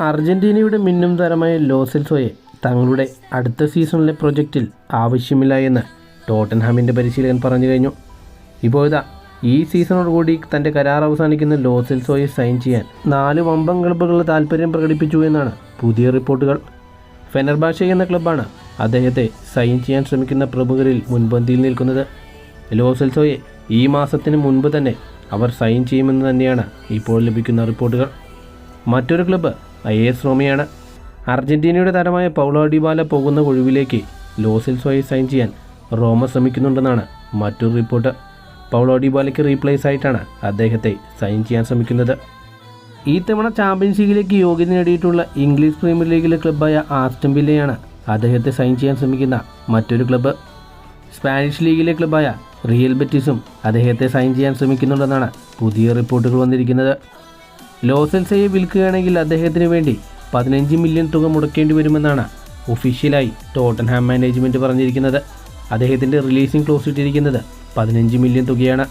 അർജന്റീനയുടെ മിന്നും താരമായ ലോസെൽസോയെ തങ്ങളുടെ അടുത്ത സീസണിലെ പ്രൊജക്റ്റിൽ ആവശ്യമില്ല എന്ന് ടോട്ടൻഹാമിന്റെ പരിശീലകൻ പറഞ്ഞു കഴിഞ്ഞു. ഇപ്പോഴിതാ ഈ സീസണോടുകൂടി തന്റെ കരാർ അവസാനിക്കുന്ന ലോസെൽസോയെ സൈൻ ചെയ്യാൻ നാല് വമ്പൻ ക്ലബ്ബുകൾ താൽപ്പര്യം പ്രകടിപ്പിച്ചു എന്നാണ് പുതിയ റിപ്പോർട്ടുകൾ. ഫെനർബാഷ എന്ന ക്ലബ്ബാണ് അദ്ദേഹത്തെ സൈൻ ചെയ്യാൻ ശ്രമിക്കുന്ന പ്രമുഖരിൽ മുൻപന്തിയിൽ നിൽക്കുന്നത്. ലോസെൽസോയെ ഈ മാസത്തിന് മുൻപ് തന്നെ അവർ സൈൻ ചെയ്യുമെന്ന് തന്നെയാണ് ഇപ്പോൾ ലഭിക്കുന്ന റിപ്പോർട്ടുകൾ. മറ്റൊരു ക്ലബ്ബ് ഐ എസ് റോമിയാണ്. അർജന്റീനയുടെ താരമായ പൗളോ ഡിബാല പോകുന്ന ഒഴിവിലേക്ക് ലോസിൽ സോയെ സൈൻ ചെയ്യാൻ റോമ ശ്രമിക്കുന്നുണ്ടെന്നാണ് മറ്റൊരു റിപ്പോർട്ട്. പൗളോ ഡിബാലയ്ക്ക് റീപ്ലേസ് ആയിട്ടാണ് അദ്ദേഹത്തെ സൈൻ ചെയ്യാൻ ശ്രമിക്കുന്നത്. ഈ തവണ ചാമ്പ്യൻസ് ലീഗിലേക്ക് യോഗ്യത നേടിയിട്ടുള്ള ഇംഗ്ലീഷ് പ്രീമിയർ ലീഗിലെ ക്ലബ്ബായ ആസ്റ്റം അദ്ദേഹത്തെ സൈൻ ചെയ്യാൻ ശ്രമിക്കുന്ന മറ്റൊരു ക്ലബ്ബ് സ്പാനിഷ് ലീഗിലെ ക്ലബ്ബായ റിയൽ ബെറ്റിസും അദ്ദേഹത്തെ സൈൻ ചെയ്യാൻ ശ്രമിക്കുന്നുണ്ടെന്നാണ് പുതിയ റിപ്പോർട്ടുകൾ വന്നിരിക്കുന്നത്. ലോസെൽസയെ വിൽക്കുകയാണെങ്കിൽ അദ്ദേഹത്തിന് വേണ്ടി പതിനഞ്ച് മില്യൺ തുക മുടക്കേണ്ടി വരുമെന്നാണ് ഒഫീഷ്യലായി ടോട്ടൻഹാം മാനേജ്മെന്റ് പറഞ്ഞിരിക്കുന്നത്. അദ്ദേഹത്തിന്റെ റിലീസിംഗ് ക്ലോസ് ഇട്ടിരിക്കുന്നത് പതിനഞ്ച് മില്യൺ തുകയാണ്.